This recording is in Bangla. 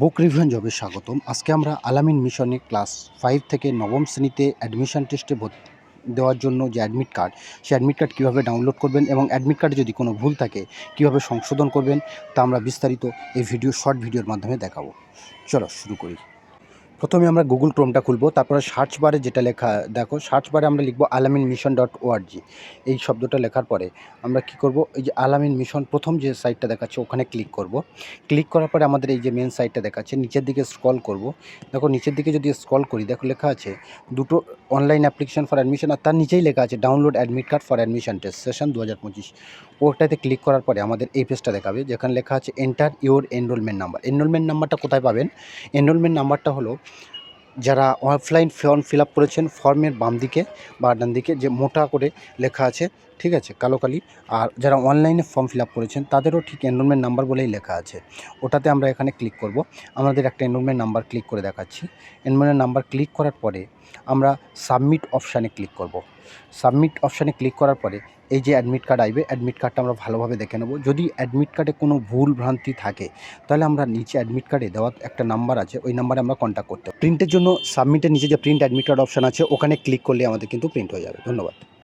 বুক রিভিউন জবে স্বাগতম। আজকে আমরা আলামিন মিশনে ক্লাস ফাইভ থেকে নবম শ্রেণীতে অ্যাডমিশন টেস্টে দেওয়ার জন্য যে অ্যাডমিট কার্ড সেই অ্যাডমিট কার্ড কীভাবে ডাউনলোড করবেন এবং অ্যাডমিট কার্ডে যদি কোনো ভুল থাকে, কীভাবে সংশোধন করবেন, তা আমরা বিস্তারিত এই ভিডিও শর্ট ভিডিওর মাধ্যমে দেখাবো। চলো শুরু করি। প্রথমে আমরা গুগল ক্রোমটা খুলবো, তারপরে সার্চ বারে যেটা লেখা, দেখো সার্চ বারে আমরা লিখব আলামিন মিশন ডট ওআরজি এই শব্দটা লেখার পরে আমরা কি করব, এই যে আলামিন মিশন প্রথম যে সাইটটা দেখাচ্ছে, ওখানে ক্লিক করব। ক্লিক করার পরে আমাদের এই যে মেন সাইটটা দেখাচ্ছে, নিচের দিকে স্ক্রল করব। দেখো, নিচের দিকে যদি স্ক্রল করি, দেখো লেখা আছে, দুটো অনলাইন অ্যাপ্লিকেশন ফর অ্যাডমিশন আর তার নিচেই লেখা আছে download admit card for admission test session দু হাজার পঁচিশ। ওটাতে ক্লিক করার পরে আমাদের এই পেজটা দেখাবে, যেখানে লেখা আছে enter your enrolment number enrolment নাম্বারটা কোথায় পাবেন? এনরোলমেন্ট নাম্বারটা হলো যারা অফলাইন ফর্ম ফিল আপ করেছেন ফর্মের বাম দিকে বা ডান দিকে যে মোটা করে লেখা আছে, ঠিক আছে, কালো কালি। আর যারা অনলাইনে ফর্ম ফিল আপ করেছেন, তাদেরও ঠিক এনরোলমেন্ট নাম্বার বলেই লেখা আছে। ওটাতে আমরা এখানে ক্লিক করব। আমাদের একটা এনরোলমেন্ট নাম্বার ক্লিক করে দেখাচ্ছি। এনরোলমেন্ট নাম্বার ক্লিক করার পরে আমরা সাবমিট অপশানে ক্লিক করব। সাবমিট অপশানে ক্লিক করার পরে এই যে অ্যাডমিট কার্ড আইবে অ্যাডমিট কার্ডটা আমরা ভালোভাবে দেখে নেব। যদি অ্যাডমিট কার্ডে কোনো ভুল ভ্রান্তি থাকে, তাহলে আমরা নিচে অ্যাডমিট কার্ডে দেওয়া একটা নাম্বার আছে, ওই নাম্বারে আমরা কন্ট্যাক্ট করতে প্রিন্টের জন্য সাবমিটের নিচে যে প্রিন্ট অ্যাডমিট কার্ড অপশান আছে, ওখানে ক্লিক করলে আমাদের কিন্তু প্রিন্ট হয়ে যাবে। ধন্যবাদ।